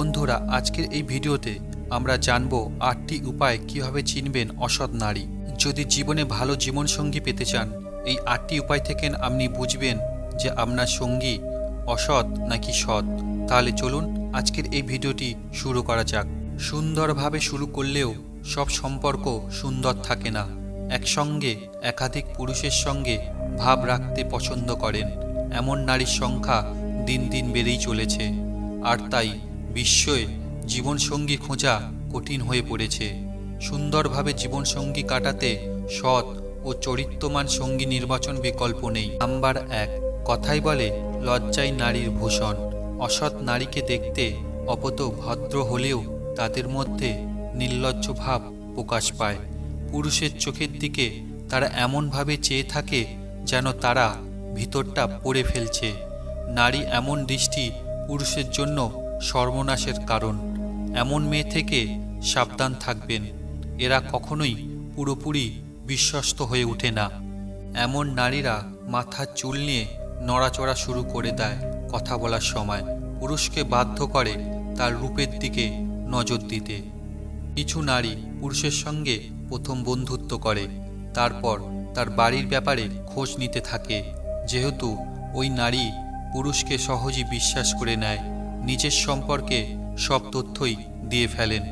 বন্ধুরা, আজকের এই ভিডিওতে আমরা জানব আটটি উপায় কীভাবে চিনবেন অসৎ নারী। যদি জীবনে ভালো জীবনসঙ্গী পেতে চান, এই আটটি উপায় থেকে আপনি বুঝবেন যে আপনার সঙ্গী অসৎ নাকি সৎ। তাহলে চলুন আজকের এই ভিডিওটি শুরু করা যাক। সুন্দরভাবে শুরু করলেও সব সম্পর্ক সুন্দর থাকে না। একসঙ্গে একাধিক পুরুষের সঙ্গে ভাব রাখতে পছন্দ করেন। এমন নারীর সংখ্যা দিন দিন বেড়েই চলেছে। আর তাই বিশ্বয়ে জীবনসঙ্গী খোঁজা কঠিন হয়ে পড়েছে। সুন্দরভাবে জীবনসঙ্গী কাটাতে সৎ ও চরিত্রমান সঙ্গী নির্বাচন বিকল্প নেই। নাম্বার এক, কথাই বলে লজ্জাই নারীর ভূষণ। অসৎ নারীকে দেখতে অপত ভদ্র হলেও তাদের মধ্যে নির্লজ্জ ভাব প্রকাশ পায়। পুরুষের চোখের দিকে তারা এমনভাবে চেয়ে থাকে যেন তারা ভিতরটা পড়ে ফেলছে। নারী এমন দৃষ্টি পুরুষের জন্য সর্বনাশের কারণ। এমন মেয়ে থেকে সাবধান থাকবেন। এরা কখনোই পুরোপুরি বিশ্বস্ত হয়ে ওঠে না। এমন নারীরা মাথার চুল নিয়ে নড়াচড়া শুরু করে দেয় কথা বলার সময়। পুরুষকে বাধ্য করে তার রূপের দিকে নজর দিতে। কিছু নারী পুরুষের সঙ্গে প্রথম বন্ধুত্ব করে। তারপর তার বাড়ির ব্যাপারে খোঁজ নিতে থাকে। যেহেতু ওই নারী পুরুষকে সহজেই বিশ্বাস করে নেয়। নিজের সম্পর্কে সব তথ্যই দিয়ে ফেলেন।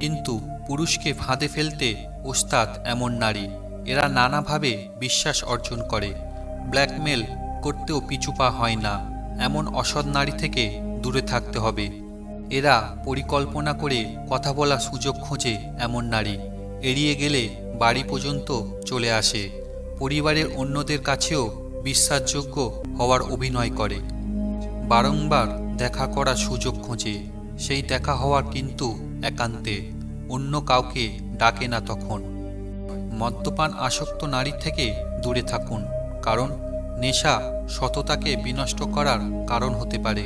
কিন্তু পুরুষকে ফাঁদে ফেলতে ওস্তাদ এমন নারী, এরা নানাভাবে বিশ্বাস অর্জন করে। ব্ল্যাকমেল করতেও পিছু পা হয় না, এমন অসৎ নারী থেকে দূরে থাকতে হবে। এরা পরিকল্পনা করে কথা বলার সুযোগ খোঁজে এমন নারী, এড়িয়ে গেলে বাড়ি পর্যন্ত চলে আসে। পরিবারের অন্যদের কাছেও বিশ্বাসযোগ্য হওয়ার অভিনয় করে। বারংবার দেখা করার সুযোগ খোঁজে। সেই দেখা হওয়ার কিন্তু একান্তে, অন্য কাউকে ডাকে না তখন। মদ্যপান আসক্ত নারী থেকে দূরে থাকুন, কারণ নেশা সততাকে বিনষ্ট করার কারণ হতে পারে।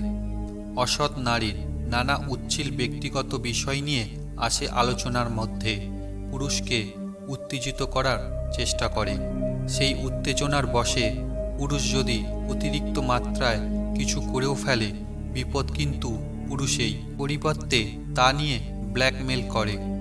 অসৎ নারীর নানা উচ্ছিল ব্যক্তিগত বিষয় নিয়ে আসে আলোচনার মধ্যে, পুরুষকে উত্তেজিত করার চেষ্টা করে। সেই উত্তেজনার বশে পুরুষ যদি অতিরিক্ত মাত্রায় কিছু করেও ফেলে বিপদ কিন্তু পুরুষেই পরিবর্তে তা নিয়ে ব্ল্যাকমেল করে।